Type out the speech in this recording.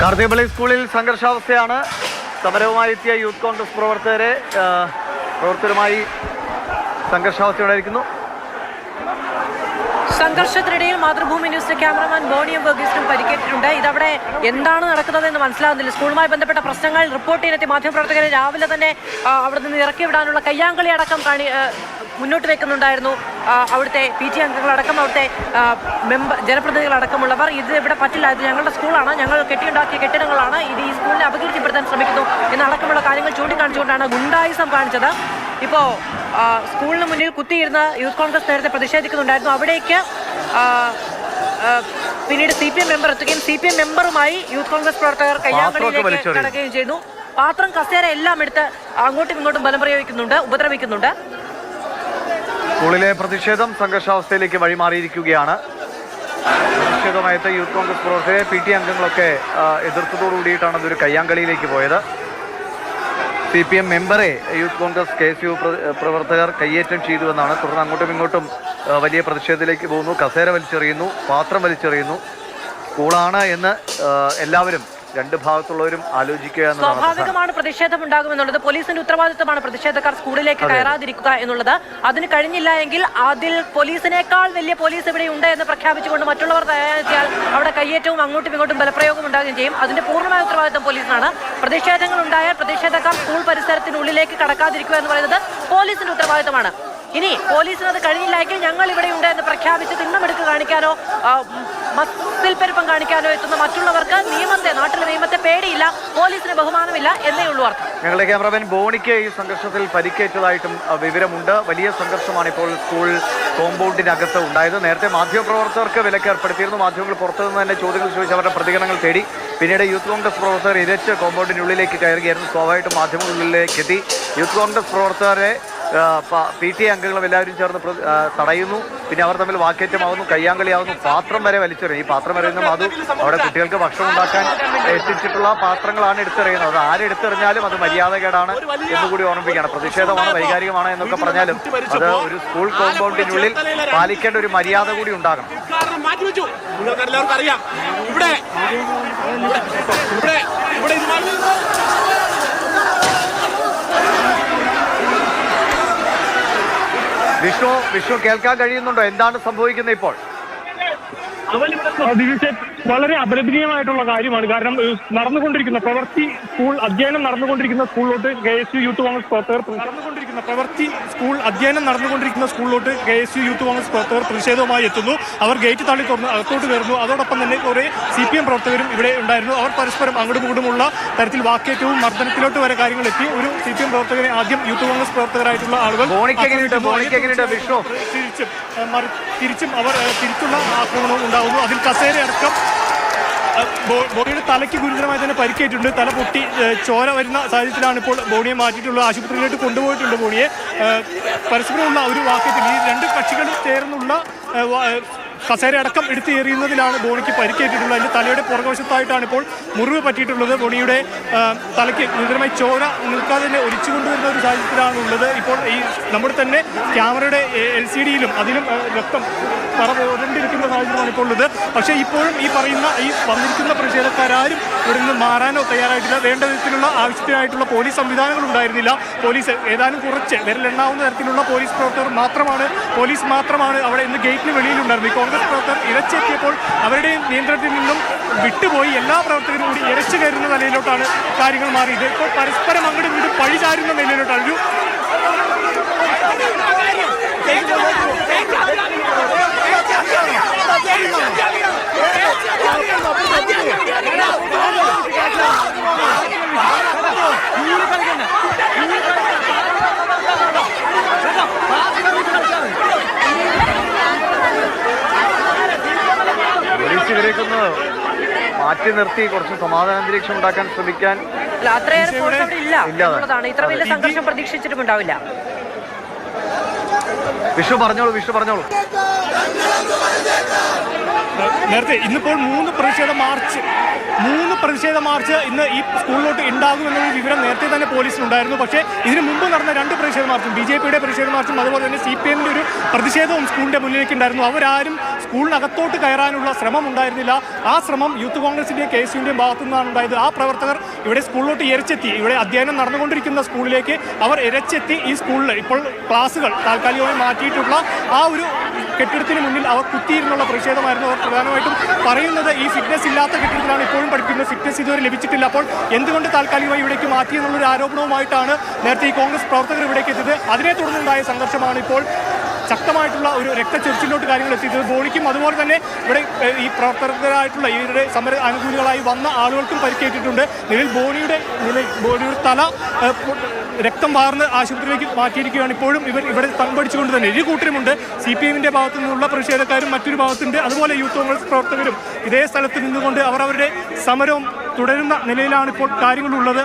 കാർത്തികപ്പള്ളി സ്കൂളിൽ സംഘർഷാവസ്ഥയാണ്. സമരവുമായി എത്തിയ യൂത്ത് കോൺഗ്രസ് പ്രവർത്തകരെ പ്രവർത്തകരുമായി സംഘർഷാവസ്ഥയുണ്ടായിരിക്കുന്നു. സംഘർഷത്തിനിടയിൽ മാതൃഭൂമി ന്യൂസ് ക്യാമറമാൻ ബോണിയും വർഗീസിനും പരിക്കേറ്റിട്ടുണ്ട്. ഇതവിടെ എന്താണ് നടക്കുന്നത് എന്ന് മനസ്സിലാകുന്നില്ല സ്കൂളുമായി ബന്ധപ്പെട്ട പ്രശ്നങ്ങൾ റിപ്പോർട്ട് ചെയ്തെത്തി മാധ്യമപ്രവർത്തകരെ രാവിലെ തന്നെ അവിടെ നിന്ന് ഇറക്കി വിടാനുള്ള കയ്യാങ്കളി അടക്കം കാണി മുന്നോട്ട് വെക്കുന്നുണ്ടായിരുന്നു. അവിടുത്തെ പി ടി അംഗങ്ങളടക്കം അവിടുത്തെ മെമ്പർ ജനപ്രതിനിധികളടക്കമുള്ളവർ ഇത് ഇവിടെ പറ്റില്ല. ഇത് ഞങ്ങളുടെ സ്കൂളാണ്. ഞങ്ങൾ കെട്ടിയുണ്ടാക്കിയ കെട്ടിടങ്ങളാണ്. ഇത് ഈ സ്കൂളിനെ അപകീർത്തിപ്പെടുത്താൻ ശ്രമിക്കുന്നു എന്നടക്കമുള്ള കാര്യങ്ങൾ ചൂണ്ടിക്കാണിച്ചുകൊണ്ടാണ് ഗുണ്ടായുസം കാണിച്ചത്. ഇപ്പോൾ സ്കൂളിന് മുന്നിൽ കുത്തിയിരുന്ന യൂത്ത് കോൺഗ്രസ് നേരത്തെ പ്രതിഷേധിക്കുന്നുണ്ടായിരുന്നു. അവിടേക്ക് പിന്നീട് സി പി എം മെമ്പർ എത്തുകയും സി പി എം മെമ്പറുമായി യൂത്ത് കോൺഗ്രസ് പ്രവർത്തകർ കയ്യാങ്കളിയിലേക്ക്. കടക്കുകയും ചെയ്യുന്നു. പാത്രം കസേര എല്ലാം എടുത്ത് അങ്ങോട്ടും ഇങ്ങോട്ടും ബലം പ്രയോഗിക്കുന്നുണ്ട് ഉപദ്രവിക്കുന്നുണ്ട്. സ്കൂളിലെ പ്രതിഷേധം സംഘർഷാവസ്ഥയിലേക്ക് വഴിമാറിയിരിക്കുകയാണ്. പ്രതിഷേധമായിട്ട് യൂത്ത് കോൺഗ്രസ് പ്രവർത്തകരെ പി ടി അംഗങ്ങളൊക്കെ എതിർത്തതോടുകൂടിയിട്ടാണ് അതൊരു കയ്യാങ്കളിയിലേക്ക് പോയത്. സി പി എം മെമ്പറെ youth Congress K S U പ്രവർത്തകർ കയ്യേറ്റം ചെയ്തുവെന്നാണ് തുടർന്ന് അങ്ങോട്ടും ഇങ്ങോട്ടും വലിയ പ്രതിഷേധത്തിലേക്ക് പോകുന്നു. കസേര വലിച്ചെറിയുന്നു പാത്രം വലിച്ചെറിയുന്നു. സ്കൂളാണ് എന്ന് എല്ലാവരും രണ്ട് ഭാഗത്തുള്ളവരും ആലോചിക്കുക സ്വാഭാവികമാണ് പ്രതിഷേധം ഉണ്ടാകുമെന്നുള്ളത്. പോലീസിന്റെ ഉത്തരവാദിത്തമാണ് പ്രതിഷേധക്കാർ സ്കൂളിലേക്ക് കയറാതിരിക്കുക എന്നുള്ളത്. അതിന് കഴിഞ്ഞില്ല എങ്കിൽ അതിൽ പോലീസിനേക്കാൾ വലിയ പോലീസ് ഇവിടെ ഉണ്ട് എന്ന് പ്രഖ്യാപിച്ചുകൊണ്ട് മറ്റുള്ളവർ തയ്യാറെത്തിയാൽ അവിടെ കയ്യേറ്റവും അങ്ങോട്ടും ഇങ്ങോട്ടും ബലപ്രയോഗം ഉണ്ടാകുകയും ചെയ്യും. അതിന്റെ പൂർണമായ ഉത്തരവാദിത്തം പോലീസിനാണ്. പ്രതിഷേധങ്ങൾ ഉണ്ടായാൽ പ്രതിഷേധക്കാർ സ്കൂൾ പരിസരത്തിനുള്ളിലേക്ക് കടക്കാതിരിക്കുക എന്ന് പറയുന്നത് പോലീസിന്റെ ഉത്തരവാദിത്തമാണ്. ഇനി പോലീസിന് അത് കഴിഞ്ഞില്ലെങ്കിൽ ഞങ്ങൾ ഇവിടെ ഉണ്ട് എന്ന് പ്രഖ്യാപിച്ച് തിണ്ണമെടുക്ക് കാണിക്കാനോ മസിൽ കാണിക്കാനോ എത്തുന്ന മറ്റുള്ളവർക്ക് നിയമത്തെ നാട്ടിലെ നിയമത്തെ പേടിയില്ല പോലീസിന് ബഹുമാനമില്ല എന്നേ ഉള്ളൂ അർത്ഥം. ഞങ്ങളുടെ ക്യാമറമാൻ ബോണിക്ക് ഈ സംഘർഷത്തിൽ പരിക്കേറ്റതായിട്ടും വിവരമുണ്ട്. വലിയ സംഘർഷമാണ് ഇപ്പോൾ സ്കൂൾ കോമ്പൗണ്ടിനകത്ത് ഉണ്ടായത്. നേരത്തെ മാധ്യമപ്രവർത്തകർക്ക് വിലക്ക് ഏർപ്പെടുത്തിയിരുന്നു. മാധ്യമങ്ങൾ പുറത്തു നിന്ന് തന്നെ ചോദ്യങ്ങൾ ചോദിച്ച് അവരുടെ പ്രതികരണങ്ങൾ തേടി. പിന്നീട് യൂത്ത് കോൺഗ്രസ് പ്രവർത്തകർ ഇരച്ച് കോമ്പൗണ്ടിനുള്ളിലേക്ക് കയറുകയായിരുന്നു. സ്വാഭാവികമായിട്ടും മാധ്യമങ്ങളിലേക്ക് എത്തി. യൂത്ത് കോൺഗ്രസ് പ്രവർത്തകരെ പി ടി അംഗങ്ങളും എല്ലാവരും ചേർന്ന് തടയുന്നു. പിന്നെ അവർ തമ്മിൽ വാക്കേറ്റമാവുന്നു കയ്യാങ്കളിയാവുന്നു. പാത്രം വരെ വലിച്ചെറിയും. ഈ പാത്രം വരെ അത് അവിടെ കുട്ടികൾക്ക് ഭക്ഷണം ഉണ്ടാക്കാൻ എത്തിച്ചിട്ടുള്ള പാത്രങ്ങളാണ് എടുത്തെറിയുന്നത്. അത് ആരെടുത്തെറിഞ്ഞാലും അത് മര്യാദകേടാണ് എന്നുകൂടി ഓർമ്മിപ്പിക്കുകയാണ്. പ്രതിഷേധമാണ് വൈകാരികമാണ് എന്നൊക്കെ പറഞ്ഞാലും അത് ഒരു സ്കൂൾ കോമ്പൗണ്ടിനുള്ളിൽ പാലിക്കേണ്ട ഒരു മര്യാദ കൂടി ഉണ്ടാകണം. ഇവിടെ ഇവിടെ ഇവിടെ ഇവിടെ ഇത് മാറ്റി- വിഷ്ണു വിഷ്ണു കേൾക്കാൻ കഴിയുന്നുണ്ടോ? എന്താണ് സംഭവിക്കുന്നത് ഇപ്പോൾ? വളരെ അപലപനീയമായിട്ടുള്ള കാര്യമാണ്. കാരണം നടന്നുകൊണ്ടിരിക്കുന്ന പ്രവൃത്തി സ്കൂൾ അധ്യയനം നടന്നുകൊണ്ടിരിക്കുന്ന സ്കൂളിലോട്ട് K S U youth Congress പ്രവർത്തകർ പ്രവൃത്തി സ്കൂൾ അധ്യയനം നടന്നുകൊണ്ടിരിക്കുന്ന സ്കൂളിലോട്ട് K S U youth Congress പ്രവർത്തകർ പ്രതിഷേധവുമായി എത്തുന്നു. അവർ ഗേറ്റ് തള്ളി തുറന്ന് അകത്തോട്ട് കയറുന്നു. അതോടൊപ്പം തന്നെ കുറെ സി പി എം പ്രവർത്തകരും ഇവിടെ ഉണ്ടായിരുന്നു. അവർ പരസ്പരം അങ്ങോട്ടും ഇങ്ങോട്ടുമുള്ള തരത്തിൽ വാക്കേറ്റവും മർദ്ദനത്തിലോട്ട് വരെ കാര്യങ്ങൾ എത്തി. ഒരു സി പി എം പ്രവർത്തകനെ ആദ്യം യൂത്ത് കോൺഗ്രസ് പ്രവർത്തകരായിട്ടുള്ള ആളുകൾ? തിരിച്ചും തിരിച്ചും അവർ തിരിച്ചുള്ള ആക്രമണവും ഉണ്ടാകുന്നു അതിൽ കസേര അടക്കം ഏഹ്, ബോ- ബോണിയുടെ തലയ്ക്ക് ഗുരുതരമായി തന്നെ പരിക്കേറ്റിട്ടുണ്ട്. തല പൊട്ടി ചോര വരുന്ന സാഹചര്യത്തിലാണ് ഇപ്പോൾ ബോണിയെ മാറ്റിയിട്ടുള്ളത്. ആശുപത്രിയിലേക്ക് കൊണ്ടുപോയിട്ടുണ്ട് ബോണിയെ പരസ്പരമുള്ള ഒരു വാക്യത്തിൽ ഈ രണ്ട് കക്ഷികൾ ചേർന്നുള്ള കസേര അടക്കം എടുത്തു എറിയുന്നതിലാണ് ബോണിക്ക് പരിക്കേറ്റിട്ടുള്ളത്. അതിന്റെ തലയുടെ പുറകുവശത്തായിട്ടാണ് ഇപ്പോൾ മുറിവ് പറ്റിയിട്ടുള്ളത്. ബോണിയുടെ തലയ്ക്ക് ഗുരുതരമായി ചോര നിൽക്കാതെ തന്നെ ഒലിച്ചു കൊണ്ടുവരുന്ന ഒരു സാഹചര്യത്തിലാണ് ഉള്ളത് ഇപ്പോൾ ഈ നമ്മുടെ തന്നെ ക്യാമറയുടെ എൽ സി ഡിയിലും അതിലും രക്തം പറഞ്ഞിരിക്കുന്ന സാഹചര്യമാണ് ഇപ്പോൾ ഉള്ളത്. പക്ഷേ ഇപ്പോഴും ഈ പറയുന്ന ഈ വന്നിരിക്കുന്ന പ്രതിഷേധക്കാരും ഇവിടെ നിന്ന് മാറാനോ തയ്യാറായിട്ടില്ല. വേണ്ട വിധത്തിലുള്ള ആവശ്യത്തിനായിട്ടുള്ള പോലീസ് സംവിധാനങ്ങൾ ഉണ്ടായിരുന്നില്ല. പോലീസ് ഏതാനും കുറച്ച് വിരലെണ്ണാവുന്ന തരത്തിലുള്ള പോലീസ് പ്രവർത്തകർ മാത്രമാണ് പോലീസ് മാത്രമാണ് അവിടെ ഇന്ന് ഗേറ്റിന് വെളിയിലുണ്ടായിരുന്നത്. ഈ കോൺഗ്രസ് പ്രവർത്തകർ ഇരച്ചെത്തിയപ്പോൾ അവരുടെ നിയന്ത്രണത്തിൽ നിന്നും വിട്ടുപോയി. എല്ലാ പ്രവർത്തകരും കൂടി ഇരച്ചു കയറുന്ന നിലയിലോട്ടാണ് കാര്യങ്ങൾ മാറിയത്. ഇപ്പോൾ പരസ്പരം അങ്ങോട്ട് ഇങ്ങോട്ടും പഴി ചാരുന്ന നിലയിലോട്ടാണ്. ഒരു മാറ്റി നിർത്തി കുറച്ച് സമാധാന അന്തരീക്ഷം ഉണ്ടാക്കാൻ ശ്രമിക്കാൻ അത്രയേറെ ഫോഴ്സ് അവിടെ ഇല്ല ഇല്ല. എന്നുള്ളതാണ്. ഇത്ര വലിയ സംഘർഷം പ്രതീക്ഷിച്ചിട്ടും ഉണ്ടാവില്ല. വിഷു പറഞ്ഞോളൂ വിഷു പറഞ്ഞോളൂ. നേരത്തെ ഇന്നിപ്പോൾ മൂന്ന് പ്രതിഷേധ മാർച്ച്. മൂന്ന് പ്രതിഷേധ മാർച്ച് ഇന്ന് ഈ സ്കൂളിലോട്ട് ഉണ്ടാകുമെന്നുള്ള വിവരം നേരത്തെ തന്നെ പോലീസിനുണ്ടായിരുന്നു പക്ഷേ ഇതിനു മുമ്പ് നടന്ന രണ്ട് പ്രതിഷേധ മാർച്ചും ബി ജെ പിയുടെ പ്രതിഷേധ മാർച്ചും അതുപോലെ തന്നെ സി പി എമ്മിന്റെ ഒരു പ്രതിഷേധവും സ്കൂളിന്റെ മുന്നിലേക്ക് ഉണ്ടായിരുന്നു അവരാരും സ്കൂളിനകത്തോട്ട് കയറാനുള്ള ശ്രമം ഉണ്ടായിരുന്നില്ല. ആ ശ്രമം യൂത്ത് കോൺഗ്രസിന്റെയും കെ എസ് യുവിന്റെയും ഭാഗത്തു നിന്നാണ് ഉണ്ടായത്. ആ പ്രവർത്തകർ ഇവിടെ സ്കൂളിലോട്ട് ഇരച്ചെത്തി ഇവിടെ അധ്യയനം നടന്നുകൊണ്ടിരിക്കുന്ന സ്കൂളിലേക്ക് അവർ ഇരച്ചെത്തി ഈ സ്കൂളിൽ ഇപ്പോൾ ക്ലാസ്സുകൾ താൽക്കാലികമായി മാറ്റിയിട്ടുള്ള ആ ഒരു കെട്ടിടത്തിന് മുന്നിൽ അവർ കുത്തിയിരുന്നുള്ള പ്രതിഷേധമായിരുന്നു അവർ പ്രധാനമായിട്ടും പറയുന്നത്. ഈ ഫിറ്റ്നസ് ഇല്ലാത്ത കെട്ടിടത്തിലാണ് ഇപ്പോഴും പഠിപ്പിക്കുന്നത്. ഫിറ്റ്നസ് ഇതുവരെ ലഭിച്ചിട്ടില്ല. അപ്പോൾ എന്തുകൊണ്ട് താൽക്കാലികമായി ഇവിടേക്ക് മാറ്റിയെന്നുള്ളൊരു ആരോപണവുമായിട്ടാണ് നേരത്തെ ഈ കോൺഗ്രസ് പ്രവർത്തകർ ഇവിടേക്ക് എത്തിയത്. അതിനെ തുടർന്നുണ്ടായ സംഘർഷമാണ് ഇപ്പോൾ ശക്തമായിട്ടുള്ള ഒരു രക്തച്ചൊരിച്ചിലോട്ട് കാര്യങ്ങൾ എത്തിയത് ബോളിക്കും അതുപോലെ തന്നെ ഇവിടെ ഈ പ്രവർത്തകരായിട്ടുള്ള ഇവരുടെ സമര അനുകൂലികളായി വന്ന ആളുകൾക്കും പരിക്കേറ്റിട്ടുണ്ട്. നിലവിൽ ബോണിയുടെ നില ബോണിയുടെ തല രക്തം വാർന്ന് ആശുപത്രിയിലേക്ക് മാറ്റിയിരിക്കുകയാണ്. ഇപ്പോഴും ഇവർ ഇവിടെ തമ്പടിച്ചുകൊണ്ട് തന്നെ ഇരു കൂട്ടരുമുണ്ട്. സി പി എമ്മിന്റെ ഭാഗത്തു നിന്നുള്ള പ്രതിഷേധക്കാരും മറ്റൊരു ഭാഗത്തുണ്ട്. അതുപോലെ യൂത്ത് കോൺഗ്രസ് പ്രവർത്തകരും ഇതേ സ്ഥലത്ത് നിന്നുകൊണ്ട് അവർ അവരുടെ സമരവും തുടരുന്ന നിലയിലാണ് ഇപ്പോൾ കാര്യങ്ങളുള്ളത്.